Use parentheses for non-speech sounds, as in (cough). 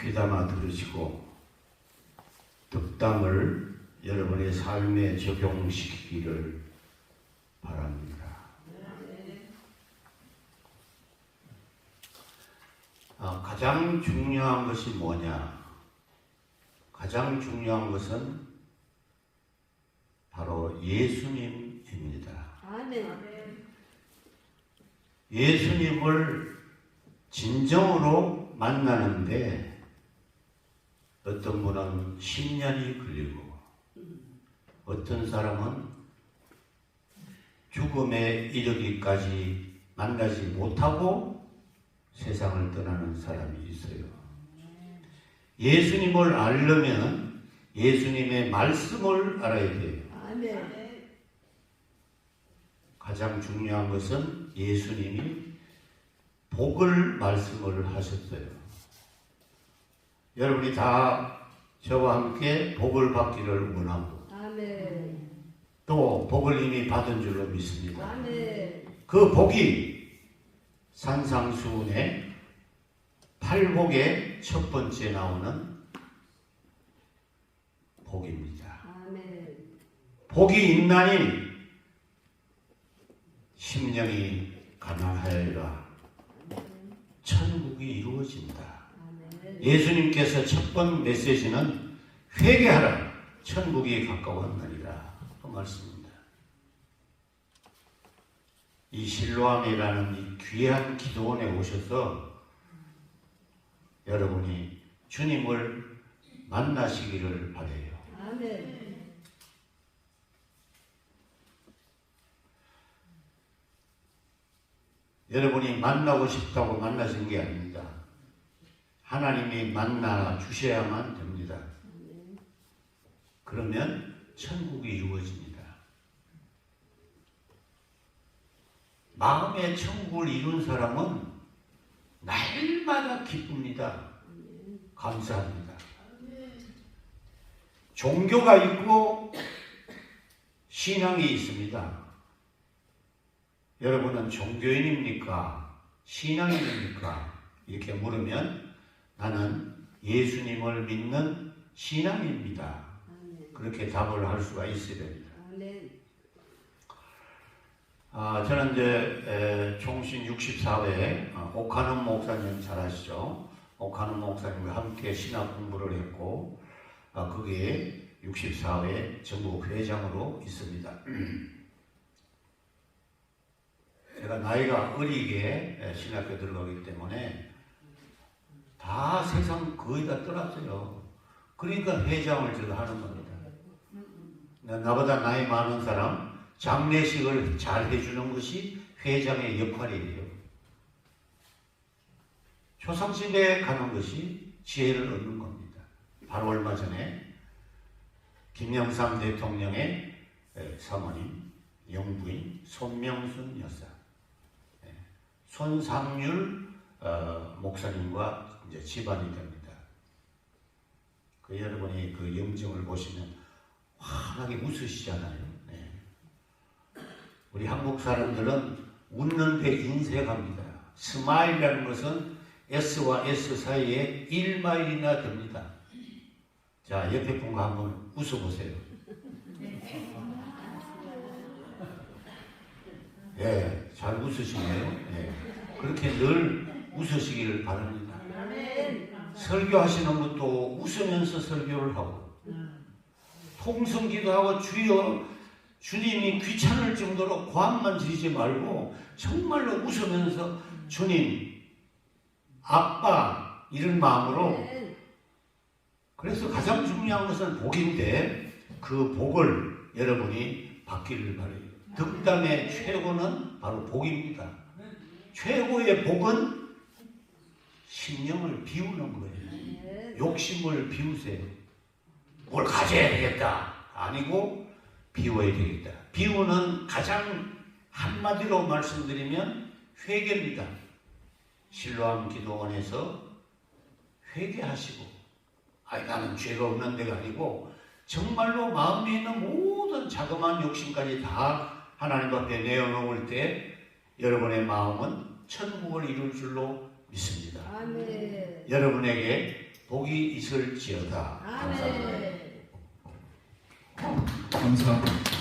귀담아 들으시고 득담을 여러분의 삶에 적용시키기를 바랍니다. 아, 가장 중요한 것이 뭐냐? 가장 중요한 것은 바로 예수님입니다. 아멘. 예수님을 진정으로 만나는데 어떤 분은 10년이 걸리고 어떤 사람은 죽음에 이르기까지 만나지 못하고 세상을 떠나는 사람이 있어요. 예수님을 알려면 예수님의 말씀을 알아야 돼요. 가장 중요한 것은 예수님이 복을 말씀을 하셨어요. 여러분이 다 저와 함께 복을 받기를 원하고 아멘. 또 복을 이미 받은 줄로 믿습니다. 아멘. 그 복이 산상수훈의 팔복의 첫 번째 나오는 복입니다. 아멘. 복이 있나니 심령이 가난하여라 천국이 이루어진다. 예수님께서 첫 번 메시지는 회개하라 천국이 가까웠느니라 그 말씀입니다. 이 실로암이라는 이 귀한 기도원에 오셔서 여러분이 주님을 만나시기를 바래요. 아멘. 여러분이 만나고 싶다고 만나신 게 아닙니다. 하나님이 만나 주셔야만 됩니다. 그러면 천국이 이루어집니다. 마음의 천국을 이룬 사람은 날마다 기쁩니다. 감사합니다. 종교가 있고 신앙이 있습니다. 여러분은 종교인입니까? 신앙인입니까? 이렇게 물으면 나는 예수님을 믿는 신앙입니다. 그렇게 답을 할 수가 있어야 됩니다. 아, 저는 이제 에, 총신 64회 어, 오카는 목사님 잘 아시죠? 오카는 목사님과 함께 신학 공부를 했고 아, 그게 64회 전국 회장으로 있습니다. (clears throat) 제가 나이가 어리게 에, 신학교 들어가기 때문에 다 세상 거의 다 떠났어요. 그러니까 회장을 제가 하는 겁니다. 나- 나보다 나이 많은 사람 장례식을 잘 해주는 것이 회장의 역할이에요. 초상집에 가는 것이 지혜를 얻는 겁니다. 바로 얼마 전에 김영삼 대통령의 에, 사모님, 영부인 손명순 여사, 에, 손상률 어, 목사님과 이제 집안이 됩니다. 그 여러분이 그 영정을 보시면 환하게 웃으시잖아요. 네. 우리 한국 사람들은 웃는 데 인색합니다. 스마일이라는 것은 S와 S 사이에 1마일이나 됩니다. 자, 옆에 분과 한번 웃어보세요. 예, 잘 웃으시네요. 예. 그렇게 늘 웃으시기를 바랍니다. 설교하시는 것도 웃으면서 설교를 하고 통성기도 하고 주여 주님이 귀찮을 정도로 고함만 지르지 말고 정말로 웃으면서 주님 아빠 이런 마음으로 아멘. 그래서 가장 중요한 것은 복인데 그 복을 여러분이 받기를 바래요. 득담의 최고는 바로 복입니다. 최고의 복은 신령을 비우는 거예요. 아멘. 욕심을 비우세요. 뭘 가져야 되겠다. 아니고 비워야 되겠다. 비우는 가장 한마디로 말씀드리면 회개입니다. 실로암 기도원에서 회개하시고 아니 나는 죄가 없는 데가 아니고 정말로 마음에 있는 모든 자그마한 욕심까지 다 하나님 앞에 내어놓을 때 여러분의 마음은 천국을 이룰 줄로 믿습니다. 아멘. 여러분에게 복이 있을지어다. 감사합니다. 아멘. 감사합니다.